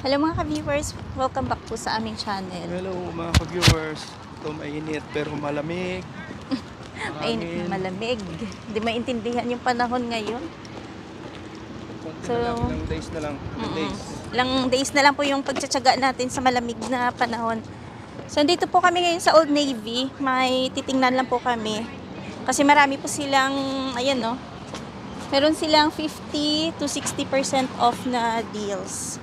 Hello mga ka-viewers, welcome back po sa aming channel. Hello mga ka-viewers. Ito mainit pero malamig. Mainit na malamig. Hindi maintindihan yung panahon ngayon. Konti So, na lang, ilang days na lang. Ilang Mm-mm. days. Ilang days na lang po yung pagtsatsaga natin sa malamig na panahon. So, dito po kami ngayon sa Old Navy. May titingnan lang po kami. Kasi marami po silang, ayan no, meron silang 50 to 60% off na deals.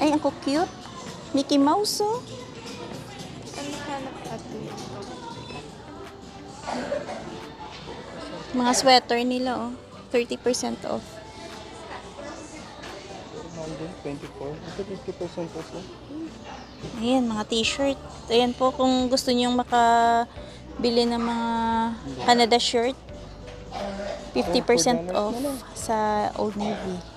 Ay, ang cute. Mickey Mouse, oh. Mga sweater nila, oh. 30% off. Din, 24. Ito 50% also. Ayan, mga t-shirt. Ayan po, kung gusto nyong makabili ng mga Canada shirt, 50% off sa Old Navy.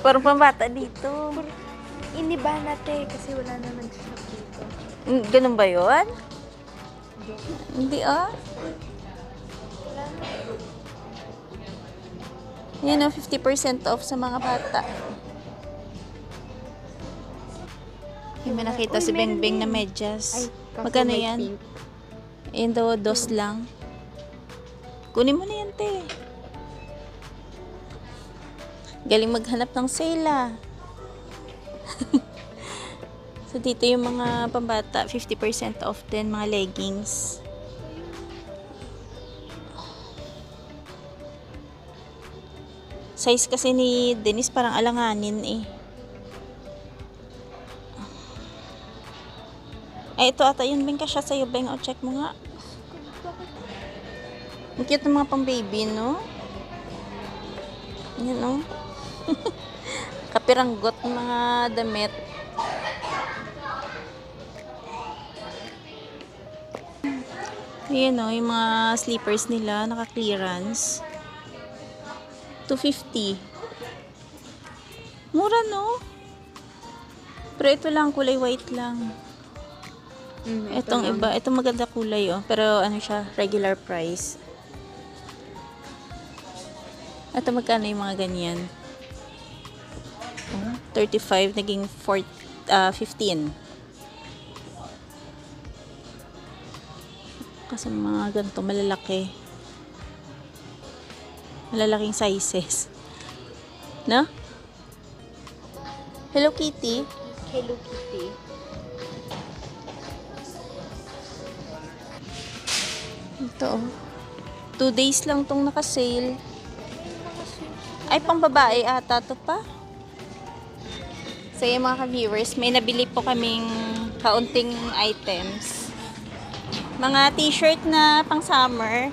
Parang pambata dito. Iniba natin kasi wala na nag-shop dito. Mm, Ganun ba yun? Hindi ah. Yan oh, 50% off sa mga bata. Yung may nakita Uy, si meron Beng Beng na din. medyas. Kaso Magkano may yan? pink. Daw, dos lang. Kunin mo na yan, te. Galing maghanap ng sale ah. so, dito yung mga pambata, 50% off din, mga leggings. Size kasi ni Dennis parang alanganin eh. Ay, ito ata yun, Beng, kasya sa'yo, Beng. O, check mo nga. Ang cute ng mga pang baby, no? Yan, no? Kapiranggot ng mga damit. Ayan, no? Yung mga slippers nila, naka-clearance. 250. Mura, no? Pero ito lang, kulay white lang. Mm, Itong lang. iba, itong maganda kulay oh. Pero ano siya, regular price. Ito magkano yung mga ganyan? Oh, 35 naging 4, ah, 15. Kasi mga ganito malalaki. Malalaking sizes. No? Hello Kitty. Hello Kitty. Ito oh. Two days lang tong naka-sale. Ay, pang babae ata to pa. So, yung mga ka-viewers, may nabili po kaming kaunting items. Mga t-shirt na pang summer.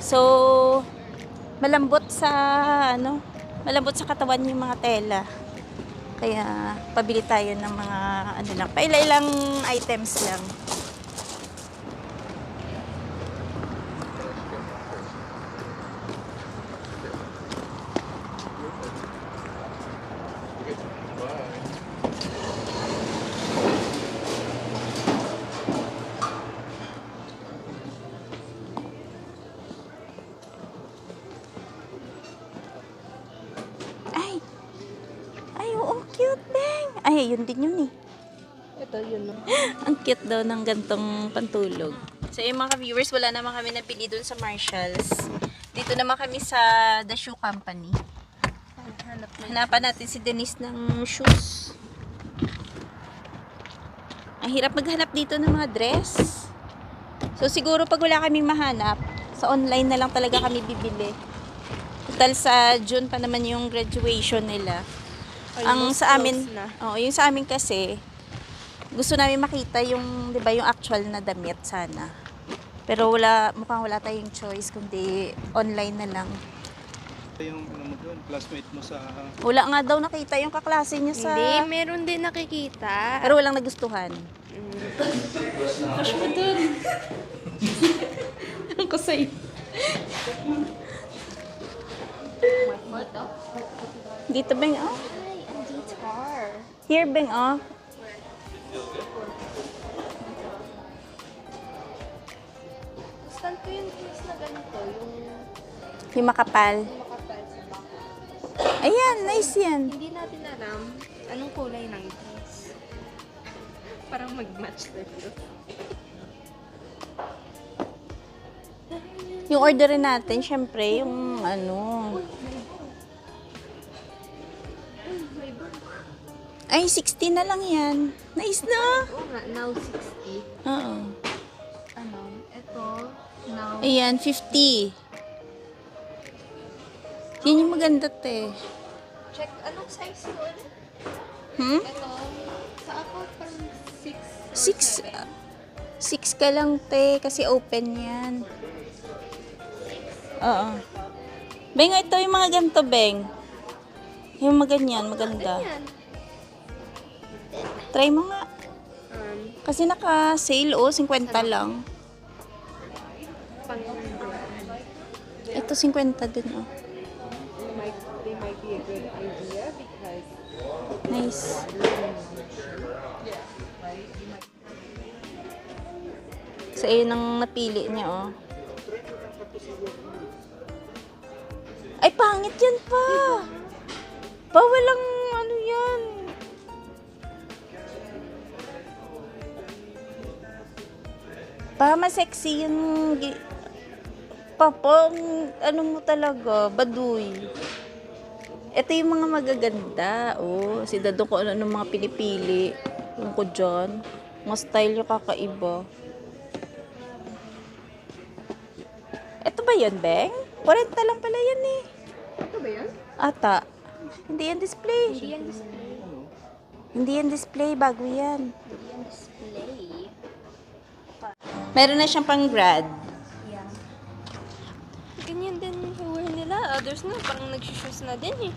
So, malambot sa, ano, malambot sa katawan yung mga tela. Kaya, pabili tayo ng mga, ano lang, paila-ilang items lang. Yun din yun eh. Ito yun. no? Ang cute daw ng gantong pantulog. So, yung mga viewers, wala naman kami napili dun sa Marshalls. Dito naman kami sa The Shoe Company. Hanap na. Hanapan natin si Denise ng shoes. Ang hirap maghanap dito ng mga dress. So, siguro pag wala kaming mahanap, sa online na lang talaga kami bibili. Total sa June pa naman yung graduation nila. Ang sa amin, na. oh, yung sa amin kasi, gusto namin makita yung, 'di ba, yung actual na damit sana. Pero wala, mukhang wala tayong choice kundi online na lang. Ito yung ano mo doon, classmate mo sa... Wala nga daw nakita yung kaklase niya sa... Hindi, meron din nakikita. Pero walang nagustuhan. Mm. Push mo dun. Ako sa'yo. Dito, Beng, oh. Here, Beng, oh. Instant ko yung dress na ganito, yung Yung makapal. makapal sa back. Ayan, nice yan. Hindi natin alam anong kulay ng dress. Parang mag-match na ito. Yung orderin natin, syempre, yung ano. Ay, 60 na lang yan. Nice na. Oo nga, now 60. Oo. Ano, ito, now Ayan, 50. Yan yung maganda, te. Check, anong size ulit? Hmm? Ito, sa ako parang 6 or 6. 7. 6 ka lang, te. Kasi open yan. Oo. Beng, ito yung mga ganito, Beng. Yung mga ganyan, maganda. Ayan. Try mo nga. Um, Kasi naka-sale, oh. 50 lang. pang Ito, 50 din, oh. might, they might be a good idea because Nice. So, ayun ang napili niya, oh. Ay, pangit yan pa! Pa, walang Pa, mas sexy yung... gi- Pa, pa, ang- ano mo talaga, baduy. Ito yung mga magaganda. Oh, si Dado ko ano ng mga pinipili. Yung ko dyan. Mga style yung kakaiba. Ito ba yun, Beng? 40 lang pala yan eh. Ito ba yan? Ata. Hindi yan display. Hindi yan display. Hindi yan display. Bago yan. Meron na siyang pang grad. Yeah. Ganyan din yung wear nila. Others na, parang nagsishoes na din eh.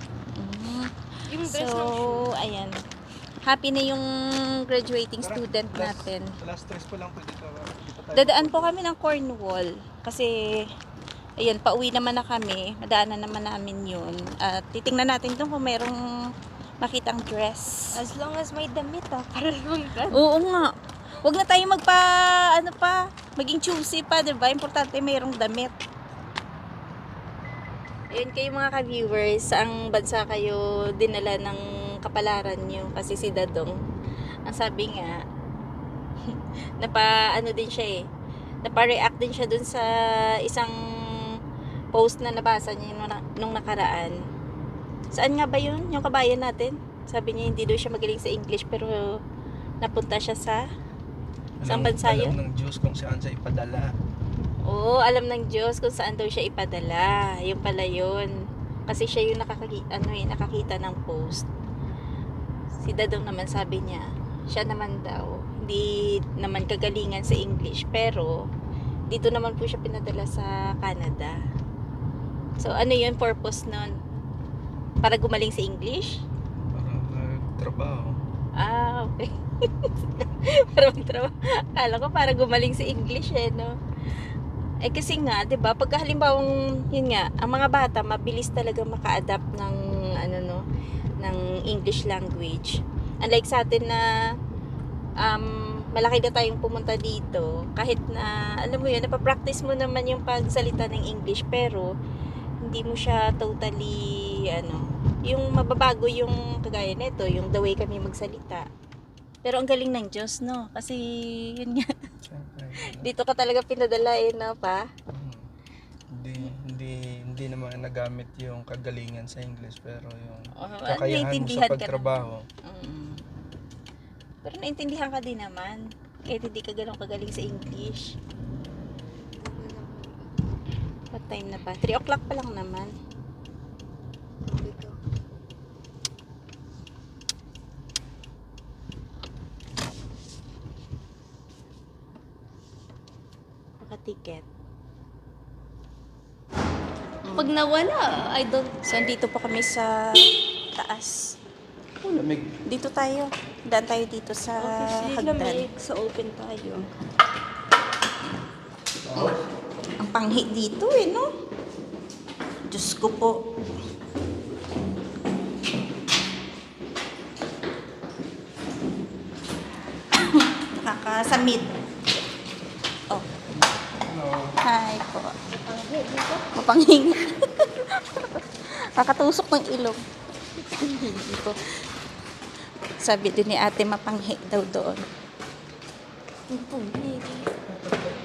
Yung dress ng shoe. So, ayan. Happy na yung graduating student natin. Last stress ko lang po dito. dito. Dadaan po kami ng Cornwall kasi ayun, pauwi naman na kami. Madaanan naman namin yun. At titingnan natin doon kung merong makitang dress. As long as may damit ah, para lang ka. Oo nga. Huwag na tayo magpa, ano pa, maging choosy pa, di ba? Importante mayroong damit. Ayun kayo mga ka-viewers, ang bansa kayo dinala ng kapalaran nyo kasi si Dadong. Ang sabi nga, napa ano din siya eh, napa-react din siya dun sa isang post na nabasa niya nung, nung nakaraan. Saan nga ba yun? Yung kabayan natin? Sabi niya hindi daw siya magaling sa English pero napunta siya sa Saan bansa yun? Alam ng Diyos kung saan siya ipadala. Oo, alam ng Diyos kung saan daw siya ipadala. Yung pala yun. Kasi siya yung nakakaki, ano, eh, nakakita ng post. Si Dadong naman sabi niya, siya naman daw, hindi naman kagalingan sa English, pero dito naman po siya pinadala sa Canada. So, ano yun purpose nun? Para gumaling sa English? Para magtrabaho. Ah, okay. para magtrabaho. Akala ko para gumaling sa English eh, no? Eh kasi nga, 'di ba? Pagka halimbawang yun nga, ang mga bata mabilis talaga maka-adapt ng ano no, ng English language. Unlike sa atin na um, malaki na tayong pumunta dito, kahit na alam mo yun, napapractice mo naman yung pagsalita ng English pero hindi mo siya totally ano, yung mababago yung kagaya nito, yung the way kami magsalita. Pero ang galing ng Diyos, no? Kasi yun nga, dito ka talaga pinadala eh, no, pa? Hmm. Hindi, hindi, hindi naman nagamit yung kagalingan sa English pero yung Oh, kakayahan mo sa ka pagtrabaho. Mm. Pero naintindihan ka din naman. Kahit hindi ka ganun kagaling sa English. What time na ba? 3 o'clock pa lang naman. Naka-ticket. Pag nawala, I don't... So, andito po kami sa taas. Oh, lamig. Dito tayo. Daan tayo dito sa Officially hagdan. lamig. So, open tayo. Ang panghi dito eh, no? Diyos ko po. Nakakasamid. Oh. Hello. Hi. po. Mapanghingi. Kakatusok ng ilong. Po. Sabi din ni ate mapanghi daw doon.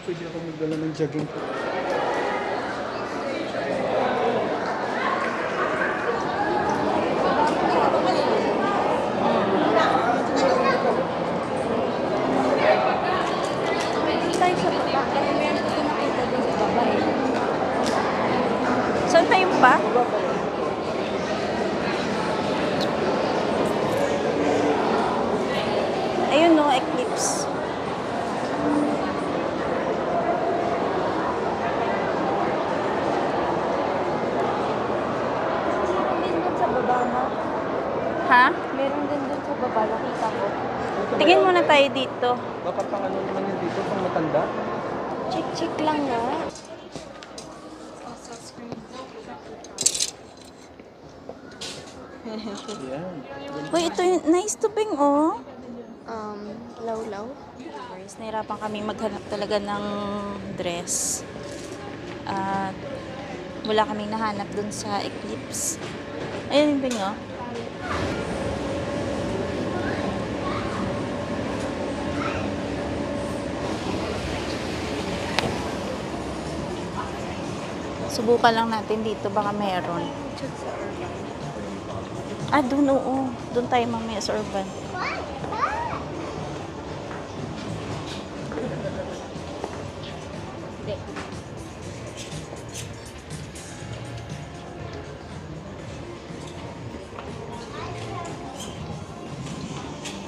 Pwede ako magdala ng jogging po. Tayo sa baba. Kasi meron ko nakita doon sa baba eh. Saan pa yung pa? Ayun no, eclipse. Meron din doon sa baba ma. Ha? Meron din doon sa baba. Nakita ko. Tingin muna tayo dito. Baka pang ano naman yun dito, pang matanda. Check-check lang na. Uy, ito yung nice to bing, oh. Um, law-law. Guys, nahirapan kami maghanap talaga ng dress. At wala kaming nahanap dun sa Eclipse. Ayun yung bing, oh. Subukan lang natin dito, baka meron. Ah, dun, oo. Dun tayo mamaya sa urban.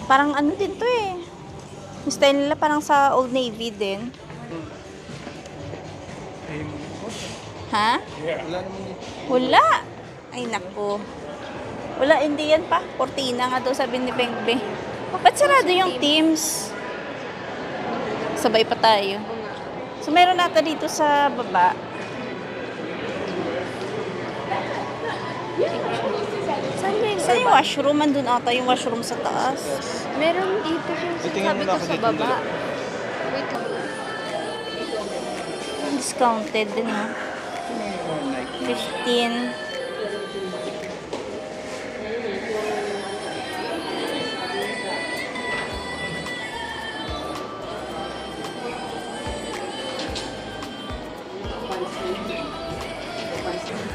Parang ano din to eh. Yung style nila parang sa Old Navy din. Ha? Wala naman. Wala. Ay, naku. Wala, hindi yan pa. Cortina nga daw sabi ni Bengbe. Ba't sarado yung teams? Sabay pa tayo. So, meron nata dito sa baba. Saan yung washroom? Andun ata yung washroom sa taas. Meron dito yung na ko sa baba. Wait lang. Discounted din, no? 15.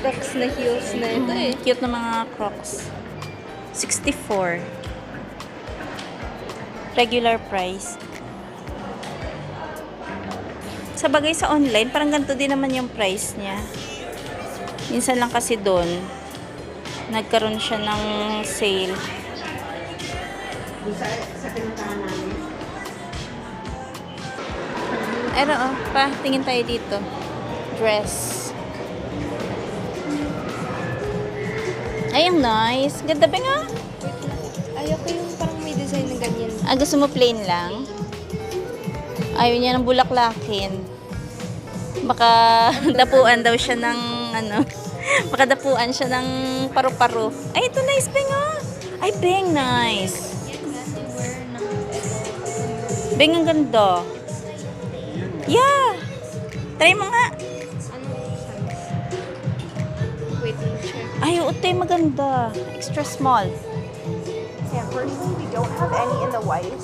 Crocs na heels na ito eh. Cute na mga crocs. 64. Regular price. Sa bagay sa online, parang ganito din naman yung price niya. Minsan lang kasi doon, nagkaroon siya ng sale. Pero oh, pa, tingin tayo dito. Dress. Ay, ang nice. Ganda ba nga? Ayoko yung parang may design na ganyan. Ah, gusto mo plain lang? Ayaw niya ng bulaklakin. Baka dapuan daw siya ng ano. Baka dapuan siya ng paru-paro. Ay, ito nice, Beng ah. Ay, Beng, nice. Beng, ang ganda. Yeah. Try mo nga. Ay, oo, te, maganda. Extra small. Yeah, personally, we don't have any in the white.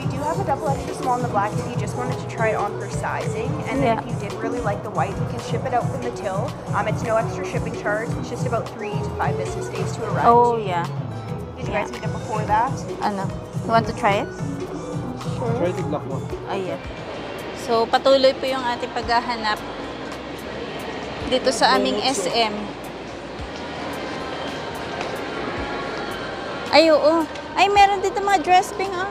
We do have a double extra small in the black if you just wanted to try it on for sizing. And then Yeah. if you did really like the white, we can ship it out from the till. Um, it's no extra shipping charge. It's just about three to five business days to arrive. Oh, yeah. Did you yeah. guys need it before that? Ano? You want to try it? Try the black one. Ayan. So, patuloy po yung ating paghahanap dito sa aming SM. Ay, oo. Ay, meron dito mga dress ping, ah.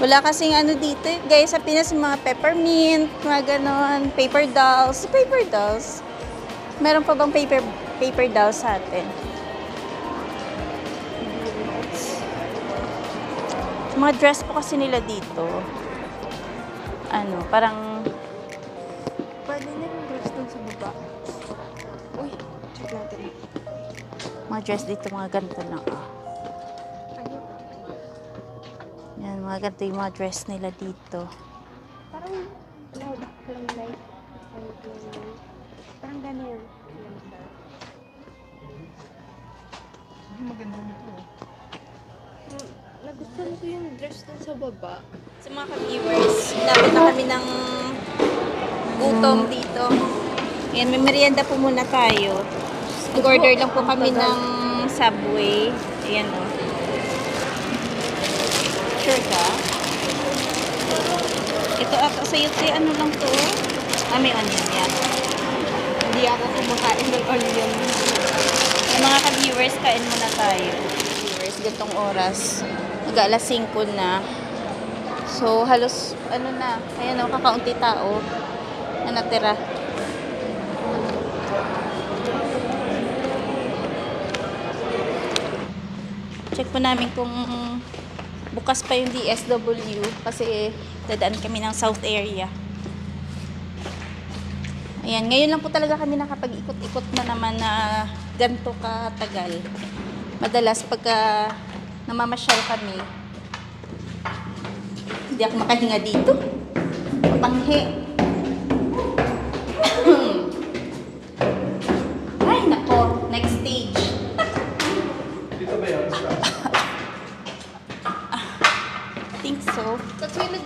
Wala kasing ano dito. eh. Gaya sa Pinas, mga peppermint, mga ganon, paper dolls. Paper dolls. Meron pa bang paper paper dolls sa atin? Mga dress po kasi nila dito. Ano, parang dress dito, mga ganito. Ah. Ano? Yan, mga ganito yung mga dress nila dito. Parang, no, parang light. Parang ganyan. Maganda nito. oh. Nagustuhan ko yung dress dun sa baba. Sa mga ka-viewers, dapat na kami ng gutom dito. Ayan, may merienda po muna tayo. Nag-order lang po kami ng Subway. Ayan o. Sure ka? Ito ata sa te, ano lang to? Ah, may onion yan. Hindi ako kumakain ng onion. Yung mga ka-viewers, kain muna tayo. Viewers, gantong oras. Mag-alas 5 na. So, halos, ano na, ayan o, kakaunti tao na natira. Check po namin kung bukas pa yung DSW kasi dadaan kami ng south area. Ayan, ngayon lang po talaga kami nakapag-ikot-ikot na naman na ganito katagal. Madalas pagka namamasyal kami, hindi ako makahinga dito. Mapanghe.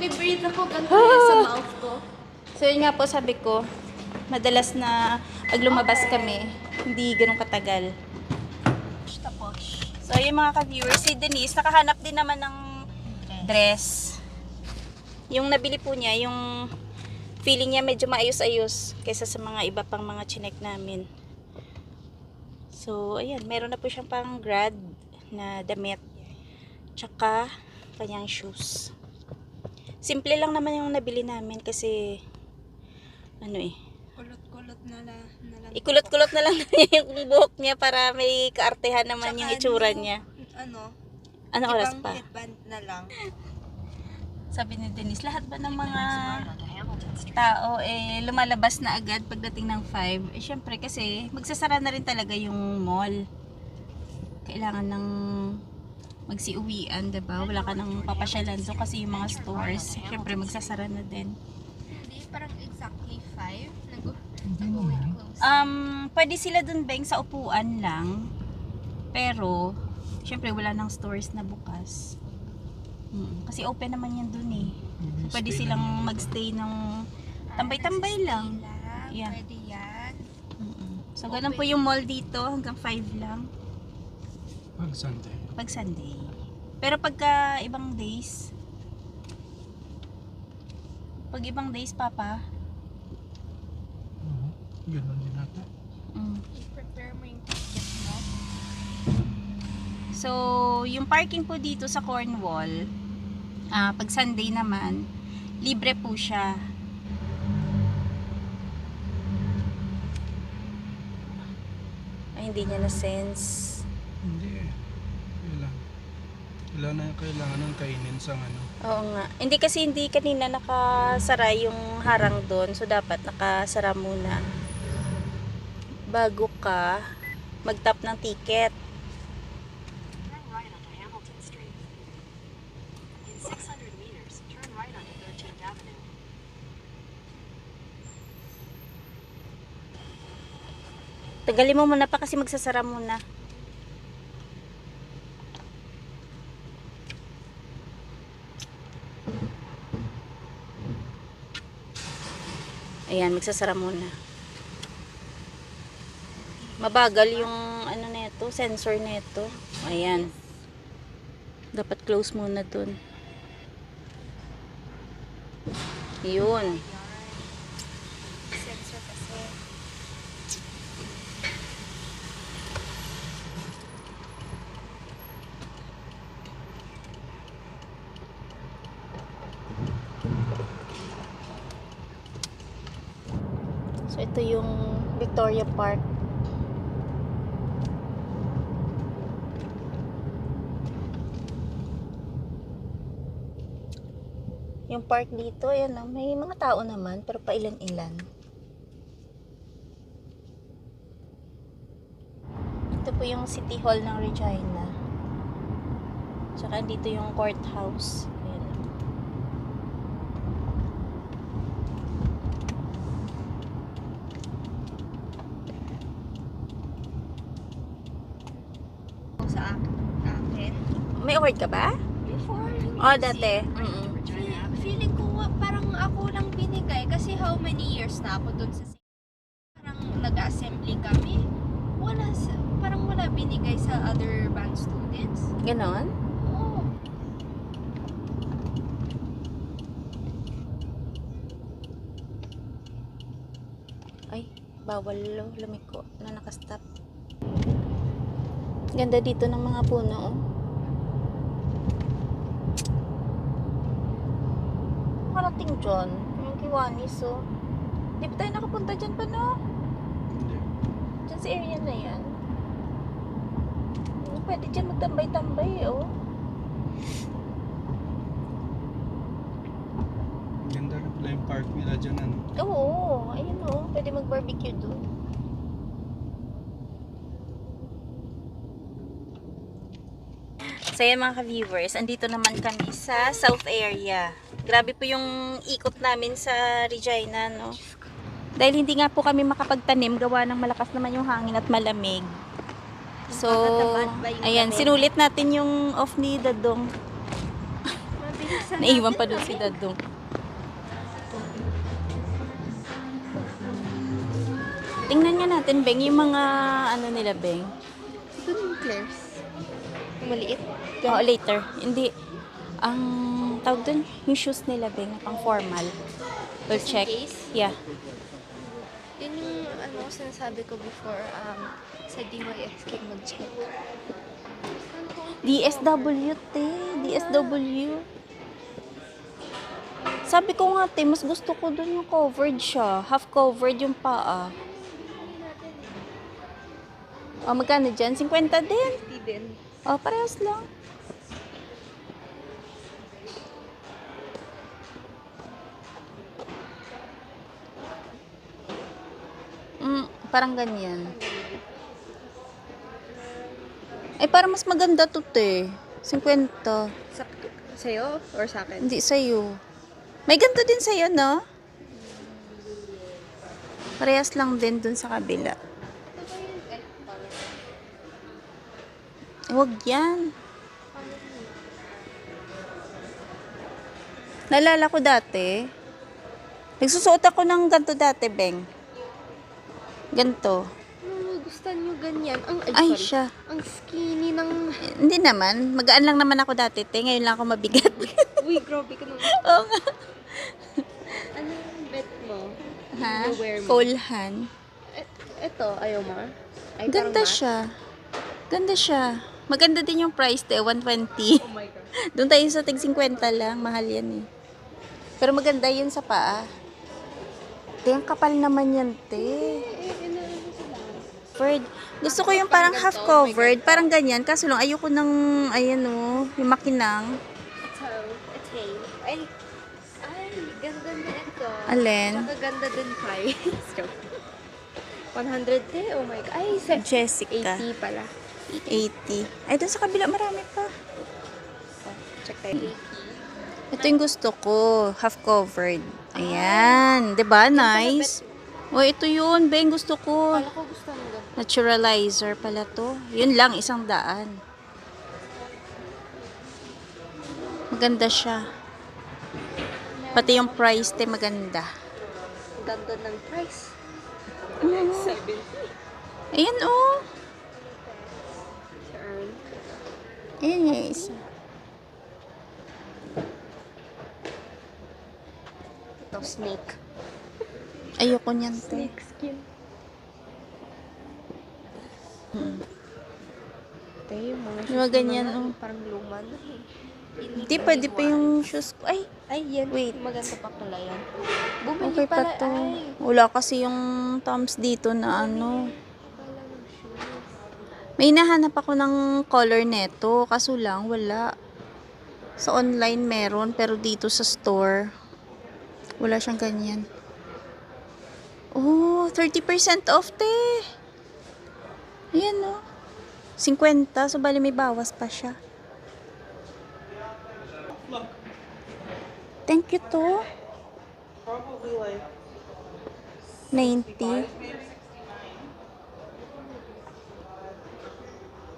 Nagbe-breathe ako ganito yan sa mouth ko. So yun nga po sabi ko, madalas na pag lumabas kami, hindi ganun katagal. Tapos. So yung mga ka-viewers, si Denise, nakahanap din naman ng dress. Yung nabili po niya, yung feeling niya medyo maayos-ayos kaysa sa mga iba pang mga chinek namin. So, ayan, meron na po siyang pang grad na damit. Tsaka, kanyang shoes. Simple lang naman yung nabili namin kasi ano eh, Kulot-kulot na, la, na lang. ikulot-kulot na lang yung buhok niya para may kaartehan naman Tsaka yung itsura ano, niya. Ano? Ano oras pa? headband na lang. Sabi ni Denise, lahat ba ng mga tao eh lumalabas na agad pagdating ng 5? Eh syempre kasi magsasara na rin talaga yung mall. Kailangan ng magsiuwian, 'di ba? Wala ka nang papasyalan doon kasi yung mga stores, syempre magsasara na din. Hindi, parang exactly 5. Nag-close. Um, pwede sila dun beng sa upuan lang. Pero, syempre wala nang stores na bukas. Mm, kasi open naman yan dun eh. Pwede silang magstay ng tambay-tambay lang. Yeah. Pwede yan. So, ganun po yung mall dito. Hanggang 5 lang. Pag Sunday. Pag Sunday. Pero pagka ibang days, pag ibang days, Papa, Oo. Ganun din natin. mm, I-prepare mo yung ticket mo. So, yung parking po dito sa Cornwall, ah, pag Sunday naman, libre po siya. Ay, hindi niya na sense. Hindi eh. Kailangan. Wala na kailangan ng kainin sa ano. Oo nga. Hindi kasi hindi kanina nakasara yung harang doon. So, dapat nakasara muna. Bago ka mag-tap ng ticket. Turn right onto Hamilton Street. In 600 meters, turn right onto 13th Avenue. Tagalin mo muna pa kasi magsasara muna. Ayan, magsasara muna. Mabagal yung ano na ito, sensor na ito. Ayan. Dapat close muna dun. Yun. Sensor kasi. So, ito yung Victoria Park. Yung park dito, ayan lang, may mga tao naman, pero pailan-ilan. Ito po yung City Hall ng Regina. Tsaka dito yung courthouse. Nag-snowboard ka ba? Before, Oh, dati. Mm-mm. Fe- feeling ko parang ako lang binigay kasi how many years na ako dun sa parang nag-assembly kami. Wala sa, parang wala binigay sa other band students. Ganon? Oo. Ay, bawal lo, lumiko na nakastop. Ganda dito ng mga puno, oh. Parating dyan. Yung Kiwanis, oh. Di ba tayo nakapunta dyan pa, no? Hindi. Dyan sa area na yan. Hmm, Pwede dyan magtambay-tambay, oh. Ganda rin pala yung park nila dyan, ano? Oo, ayun, oh. Pwede mag-barbecue doon. So yan mga ka-viewers, andito naman kami sa South area. Grabe po yung ikot namin sa Regina, no? Dahil hindi nga po kami makapagtanim, gawa ng malakas naman yung hangin at malamig. So, ayan, sinulit natin yung off ni Dadong. Naiwan pa doon si Dadong. Tingnan nga natin, Beng, yung mga ano nila, Beng. Doon yung Claire's. Maliit. Oo, later. Hindi. Ang tawag doon, yung shoes nila, Beng, pang formal. We'll Just in check. case? Yeah. Yun yung ano sinasabi ko before um, sa DYSK mag-check. DSW, te. DSW. Sabi ko nga, te, mas gusto ko doon yung covered siya. Half covered yung paa. O, magkano dyan? 50 din. Hindi din. O, parehas lang. Mm, parang ganyan. Eh, parang mas maganda to, te. 50. Sa, sa'yo or sa akin? Hindi sa'yo. May ganito din sa'yo, no? Parehas lang din dun sa kabila. Huwag yan. Nalala ko dati, nagsusuot ako ng ganito dati, Beng. Ganito. Oh, gusto nyo ganyan. Ang, ay, Ay, sorry. siya. Ang skinny ng... Hindi naman. Magaan lang naman ako dati, te. Ngayon lang ako mabigat. Uy, grabe ka naman. Oo nga. Ano yung bet mo? Ha? Colehan. Et, eto, ayaw mo? Ay, Ganda siya. Ganda siya. Maganda din yung price, te. 120. Oh my God. Doon tayo sa tig 50 lang. Mahal yan eh. Pero maganda yun sa paa. Te, ang kapal naman yan, te. Fred, gusto ko yung parang half covered. Parang ganyan. Kaso lang, ayoko ng, ayan o, yung makinang. Ito, ito. Ay, ay, ganda na ito. Alin? Tsaka ganda din price. Joke. 100 te? Oh my God. Ay, sa Jessica. 80 pala. 80. Ay, doon sa kabila, marami pa. Oh, check tayo. 80. Ito yung gusto ko. Half covered. Ayan. ba Nice. O, ito yun. Beng, gusto ko. Kala ko gusto mo. Naturalizer pala to. Yun lang, isang daan. Maganda siya. Pati yung price, te, maganda. Ganda ng price. Mm. 70. Ayan, oh. Ayan yung isa. Ito, snake. Ayoko niyan, te. Snake skin. Mm. Ito yung mga ganyan, mga, oh. Parang luma na eh. Hindi, pwede pa yung shoes ko. Ay, Ay, yan. Wait. Maganda pa pala yan. Bumili okay pa pala, to. Ay, Wala kasi yung thumbs dito na ano. May nahanap ako ng color neto. Kaso lang, wala. Sa online meron, pero dito sa store, wala siyang ganyan. Oh, 30% off, te. Ayan, no. 50, so bali may bawas pa siya. Thank you, to. Probably like 90.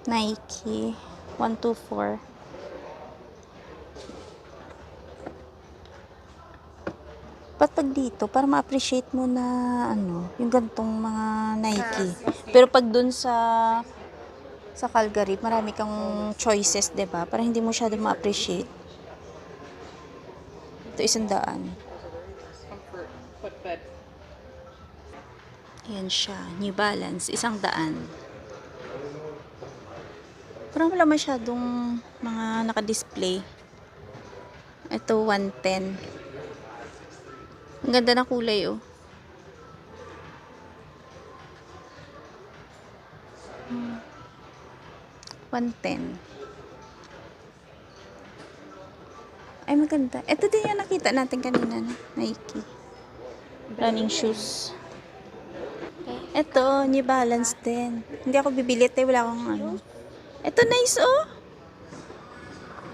Nike. 124. Pag dito, para ma-appreciate mo na, ano, yung gantong mga Nike. Pero pag dun sa sa Calgary, marami kang choices, ba? Para hindi mo siya ma-appreciate. Ito isang daan. Yan siya. New Balance. Isang daan. Parang wala masyadong mga naka-display. Ito, 110. Ang ganda ng kulay, oh. Hmm. 110. Ay, maganda. Ito din yung nakita natin kanina na Nike. Running shoes. Ito, New Balance din. Hindi ako bibili. Ito, wala akong ano. Ito, nice, oh.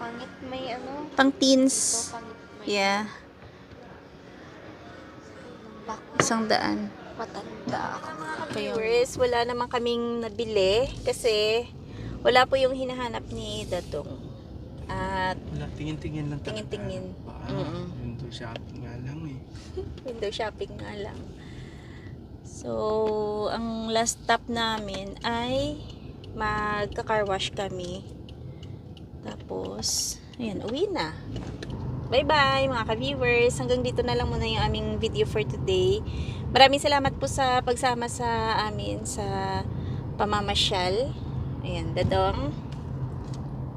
Pangit may ano. Pang teens. Yeah. Isang daan. Matanda ako. Viewers, wala naman kaming nabili kasi wala po yung hinahanap ni Datong. At Wala, tingin-tingin lang talaga. Tingin-tingin. Paano? Mm-mm. Window shopping nga lang eh. window shopping nga lang. So, ang last stop namin ay magka-car wash kami. Tapos, ayan, uwi na. Bye-bye mga ka-viewers. Hanggang dito na lang muna yung aming video for today. Maraming salamat po sa pagsama sa amin sa pamamasyal. Ayan, dadong.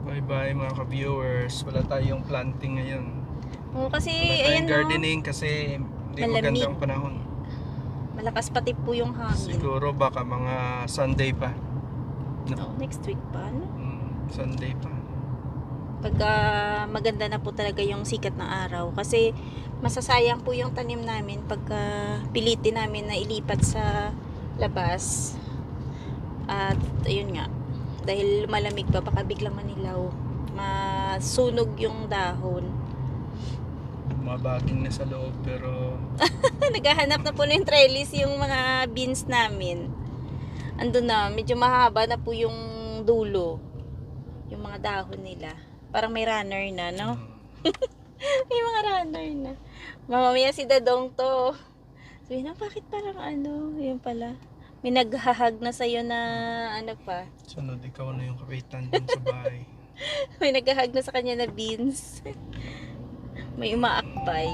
Bye-bye mga ka-viewers. Wala tayong planting ngayon. Oo, kasi, Wala ayan tayong no, gardening kasi hindi Malamig. magandang panahon. malakas pati po yung hangin. Siguro baka mga Sunday pa. No, next week pa, no? Mm, Sunday pa. Pagka maganda na po talaga yung sikat ng araw. Kasi masasayang po yung tanim namin pagka pilitin namin na ilipat sa labas. At ayun nga dahil malamig pa baka biglang manilaw masunog yung dahon. Mabaging na sa loob pero naghahanap na po ng trellis yung mga beans namin. Andun na medyo mahaba na po yung dulo yung mga dahon nila parang may runner na no mm, May mga runner na. Mamamaya si Dadong to. Sabi na, bakit parang ano? Yun pala. May naghahag na sa'yo na ano pa. sunod ikaw na yung kapitan dun sa bahay. May naghahag na sa kanya na beans. May umaakbay.